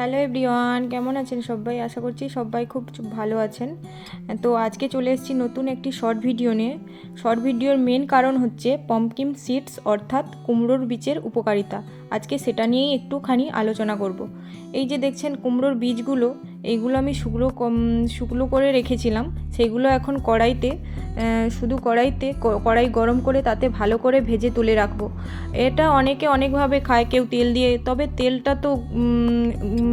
Hello everyone কেমন আছেন সবাই? আশা করছি সবাই খুব ভালো আছেন। তো আজকে চলে এসেছি নতুন একটি শর্ট ভিডিও নিয়ে। শর্ট ভিডিওর মেন কারণ হচ্ছে পম্পকিন সিডস অর্থাৎ কুমড়োর বীজের উপকারিতা। আজকে সেটা নিয়েই একটুখানি আলোচনা করব। এই যে দেখছেন, কুমড়োর বীজগুলো এইগুলো আমি শুকনো শুকনো করে রেখেছিলাম। সেগুলো এখন কড়াইতে শুধু কড়াইতে কড়াই গরম করে তাতে ভালো করে ভেজে তুলে রাখব। এটা অনেকে অনেকভাবে খায়, কেউ তেল দিয়ে। তবে তেলটা তো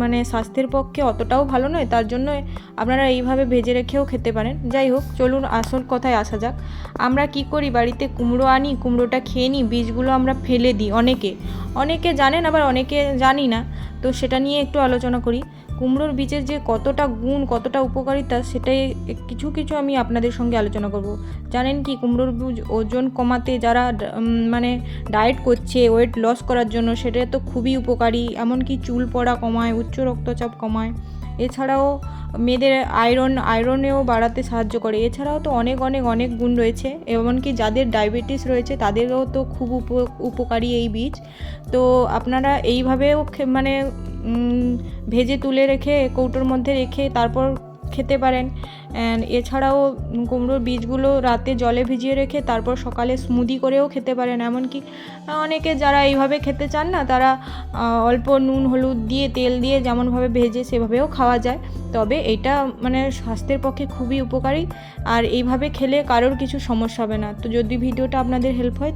মানে স্বাস্থ্যের পক্ষে অতটাও ভালো নয়, তার জন্য আপনারা এইভাবে ভেজে রেখেও খেতে পারেন। যাই হোক, চলুন আসল কথায় আসা যাক। আমরা কি করি, বাড়িতে কুমড়ো আনি, কুমড়োটা খেয়ে নিই, বীজগুলো আমরা ফেলে দিই অনেকে। অনেকে জানেন, আবার অনেকে জানি না। তো সেটা নিয়ে একটু আলোচনা করি। কুমড়োর বীজের যে কতটা গুণ, কতটা উপকারিতা সেটাই কিছু কিছু আমি আপনাদের সঙ্গে আলোচনা করব। জানেন কি, কুমড়োর বীজ ওজন কমাতে যারা মানে ডায়েট করছে, ওয়েট লস করার জন্য সেটা তো খুবই উপকারী। এমনকি চুল পড়া কমায়, উচ্চ রক্তচাপ কমায়। এছাড়াও মেয়েদের আয়রন, আয়রনেও বাড়াতে সাহায্য করে। এছাড়াও তো অনেক অনেক অনেক গুণ রয়েছে। এমনকি যাদের ডায়াবেটিস রয়েছে তাদেরও তো খুব উপকারী এই বীজ। তো আপনারা এইভাবেও মানে ভেজে তুলে রেখে, কৌটোর মধ্যে রেখে তারপর খেতে পারেন। এছাড়াও কুমড়োর বীজগুলো রাতে জলে ভিজিয়ে রেখে তারপর সকালে স্মুদি করেও খেতে পারেন। এমনকি অনেকে যারা এইভাবে খেতে চান না, তারা অল্প নুন, হলুদ দিয়ে, তেল দিয়ে যেমনভাবে ভেজে সেভাবেও খাওয়া যায়। তবে এটা মানে স্বাস্থ্যের পক্ষে খুবই উপকারী। আর এইভাবে খেলে কারোর কিছু সমস্যা হবে না। তো যদি ভিডিওটা আপনাদের হেল্প হয়